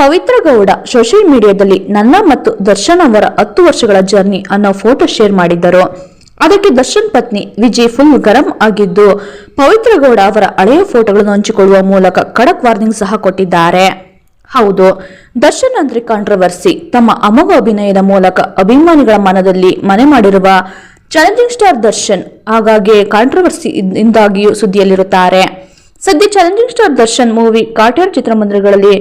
Pavithra Gowda social ಮೀಡಿಯಾದಲ್ಲಿ ನನ್ನ ಮತ್ತು ದರ್ಶನ್ ಅವರ ಹತ್ತು ವರ್ಷಗಳ ಜರ್ನಿ ಅನ್ನೋ ಫೋಟೋ ಶೇರ್ ಮಾಡಿದ್ದರು. ಅದಕ್ಕೆ ದರ್ಶನ್ ಪತ್ನಿ ವಿಜಯ್ ಫುಲ್ ಗರಂ ಆಗಿದ್ದು, ಪವಿತ್ರ ಗೌಡ ಅವರ ಹಳೆಯ ಫೋಟೋಗಳನ್ನು ಹಂಚಿಕೊಳ್ಳುವ ಮೂಲಕ ಖಡಕ್ ವಾರ್ನಿಂಗ್ ಸಹ ಕೊಟ್ಟಿದ್ದಾರೆ. ಹೌದು, ದರ್ಶನ್ ಅಂದ್ರೆ ಕಾಂಟ್ರವರ್ಸಿ ತಮ್ಮ ಅಮೋಘ ಅಭಿನಯದ ಮೂಲಕ ಅಭಿಮಾನಿಗಳ ಮನದಲ್ಲಿ ಮನೆ ಮಾಡಿರುವ ಚಾಲೆಂಜಿಂಗ್ ಸ್ಟಾರ್ ದರ್ಶನ್ ಹಾಗಾಗಿ ಕಾಂಟ್ರವರ್ಸಿ ಇಂದಾಗಿಯೂ ಸುದ್ದಿಯಲ್ಲಿರುತ್ತಾರೆ. ಸದ್ಯ challenging star Darshan movie Kaatera ಚಿತ್ರಮಂದಿರಗಳಲ್ಲಿ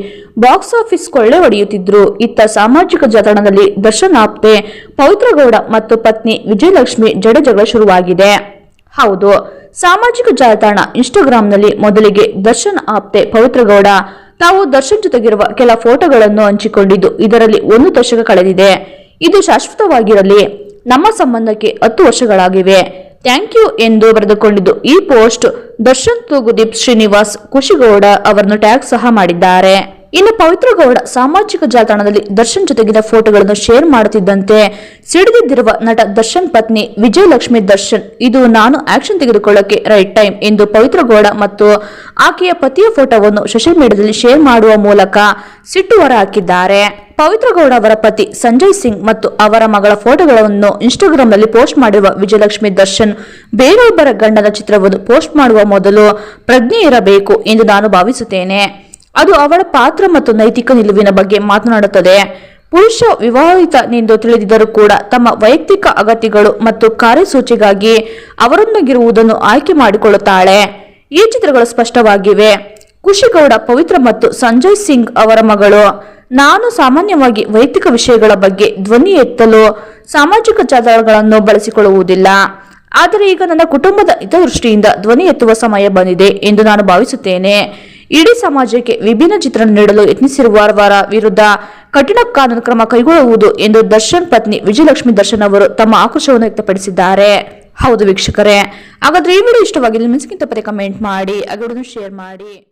ಬಾಕ್ಸ್ ಆಫೀಸ್ ಕೊಳ್ಳೆ ಹೊಡೆಯುತ್ತಿದ್ರು ಇತ್ತ ಸಾಮಾಜಿಕ ಜಾಲತಾಣದಲ್ಲಿ ದರ್ಶನ್ ಆಪ್ತೆ, ಪವಿತ್ರಗೌಡ ಮತ್ತು ಪತ್ನಿ ವಿಜಯಲಕ್ಷ್ಮಿ ಜಡಜಗಳ ಶುರುವಾಗಿದೆ. ಹೌದು, ಸಾಮಾಜಿಕ ಜಾಲತಾಣ ಇನ್ಸ್ಟಾಗ್ರಾಂನಲ್ಲಿ ಮೊದಲಿಗೆ ದರ್ಶನ್ ಆಪ್ತೆ, ಪವಿತ್ರಗೌಡ. ತಾವು ದರ್ಶನ್ ಜೊತೆಗಿರುವ ಕೆಲ ಫೋಟೋಗಳನ್ನು ಹಂಚಿಕೊಂಡಿದ್ದು, ಇದರಲ್ಲಿ ಒಂದು ದಶಕ ಕಳೆದಿದೆ. ಇದು ಶಾಶ್ವತವಾಗಿರಲಿ, ನಮ್ಮ ಸಂಬಂಧಕ್ಕೆ ಹತ್ತು ವರ್ಷಗಳಾಗಿವೆ. ಥ್ಯಾಂಕ್ ಯು ಎಂದು ಬರೆದುಕೊಂಡಿದ್ದು. ಈ ಪೋಸ್ಟ್ ದರ್ಶನ್ ತೂಗುದೀಪ್ ಶ್ರೀನಿವಾಸ್ ಖುಷಿಗೌಡ ಅವರನ್ನು ಟ್ಯಾಗ್ ಸಹ ಮಾಡಿದ್ದಾರೆ. ಇನ್ನು ಪವಿತ್ರ ಗೌಡ ಸಾಮಾಜಿಕ ಜಾಲತಾಣದಲ್ಲಿ ದರ್ಶನ್ ಜೊತೆಗಿನ ಫೋಟೋಗಳನ್ನು ಶೇರ್ ಮಾಡುತ್ತಿದ್ದಂತೆ ಸಿಡಿದಿದ್ದಿರುವ ನಟ ದರ್ಶನ್ ಪತ್ನಿ ವಿಜಯಲಕ್ಷ್ಮಿ ದರ್ಶನ್, ಇದು ನಾನು ಆಕ್ಷನ್ ತೆಗೆದುಕೊಳ್ಳಕ್ಕೆ ರೈಟ್ ಟೈಮ್ ಎಂದು ಪವಿತ್ರ ಗೌಡ ಮತ್ತು ಆಕೆಯ ಪತಿಯ ಫೋಟೋವನ್ನು ಸೋಷಿಯಲ್ ಮೀಡಿಯಾದಲ್ಲಿ ಶೇರ್ ಮಾಡುವ ಮೂಲಕ ಸಿಟ್ಟು ಹೊರಹಾಕಿದ್ದಾರೆ ಪವಿತ್ರ ಗೌಡ ಅವರ ಪತಿ ಸಂಜಯ್ ಸಿಂಗ್ ಮತ್ತು ಅವರ ಮಗಳ ಫೋಟೋಗಳನ್ನು ಇನ್ಸ್ಟಾಗ್ರಾಂನಲ್ಲಿ ಪೋಸ್ಟ್ ಮಾಡಿರುವ ವಿಜಯಲಕ್ಷ್ಮಿ ದರ್ಶನ್, ಬೇರೊಬ್ಬರ ಗಂಡನ ಚಿತ್ರವನ್ನು ಪೋಸ್ಟ್ ಮಾಡುವ ಮೊದಲು ಪ್ರಜ್ಞೆ ಇರಬೇಕು ಎಂದು ನಾನು ಭಾವಿಸುತ್ತೇನೆ. ಅದು ಅವಳ ಪಾತ್ರ ಮತ್ತು ನೈತಿಕ ನಿಲುವಿನ ಬಗ್ಗೆ ಮಾತನಾಡುತ್ತದೆ. ಪುರುಷ ವಿವಾಹಿತನೆಂದು ತಿಳಿದಿದ್ದರೂ ಕೂಡ ತಮ್ಮ ವೈಯಕ್ತಿಕ ಅಗತ್ಯಗಳು ಮತ್ತು ಕಾರ್ಯಸೂಚಿಗಾಗಿ ಅವರೊಂದಿಗಿರುವುದನ್ನು ಆಯ್ಕೆ ಮಾಡಿಕೊಳ್ಳುತ್ತಾಳೆ. ಈ ಚಿತ್ರಗಳು ಸ್ಪಷ್ಟವಾಗಿವೆ. ಖುಷಿಗೌಡ ಪವಿತ್ರ ಮತ್ತು ಸಂಜಯ್ ಸಿಂಗ್ ಅವರ ಮಗಳು. ನಾನು ಸಾಮಾನ್ಯವಾಗಿ ವೈಯಕ್ತಿಕ ವಿಷಯಗಳ ಬಗ್ಗೆ ಧ್ವನಿ ಎತ್ತಲು ಸಾಮಾಜಿಕ ಜಾಲಗಳನ್ನು ಬಳಸಿಕೊಳ್ಳುವುದಿಲ್ಲ. ಆದರೆ ಈಗ ನನ್ನ ಕುಟುಂಬದ ಹಿತದೃಷ್ಟಿಯಿಂದ ಧ್ವನಿ ಎತ್ತುವ ಸಮಯ ಬಂದಿದೆ ಎಂದು ನಾನು ಭಾವಿಸುತ್ತೇನೆ. ಇಡೀ ಸಮಾಜಕ್ಕೆ ವಿಭಿನ್ನ ಚಿತ್ರಣ ನೀಡಲು ಯತ್ನಿಸಿರುವವರ ವಿರುದ್ಧ ಕಠಿಣ ಕಾನೂನು ಕ್ರಮ ಕೈಗೊಳ್ಳುವುದು ಎಂದು ದರ್ಶನ್ ಪತ್ನಿ ವಿಜಯಲಕ್ಷ್ಮಿ ದರ್ಶನ್ ಅವರು ತಮ್ಮ ಆಕ್ರೋಶವನ್ನು ವ್ಯಕ್ತಪಡಿಸಿದ್ದಾರೆ. ಹೌದು ವೀಕ್ಷಕರೇ. ಹಾಗಾದ್ರೆ ಈ ವಿಡಿಯೋ ಇಷ್ಟವಾಗಿಲ್ಲ ಮಿಸ್ಗಿಂತ ಪದೇ ಕಮೆಂಟ್ ಮಾಡಿ, ಹಾಗೆ ಶೇರ್ ಮಾಡಿ.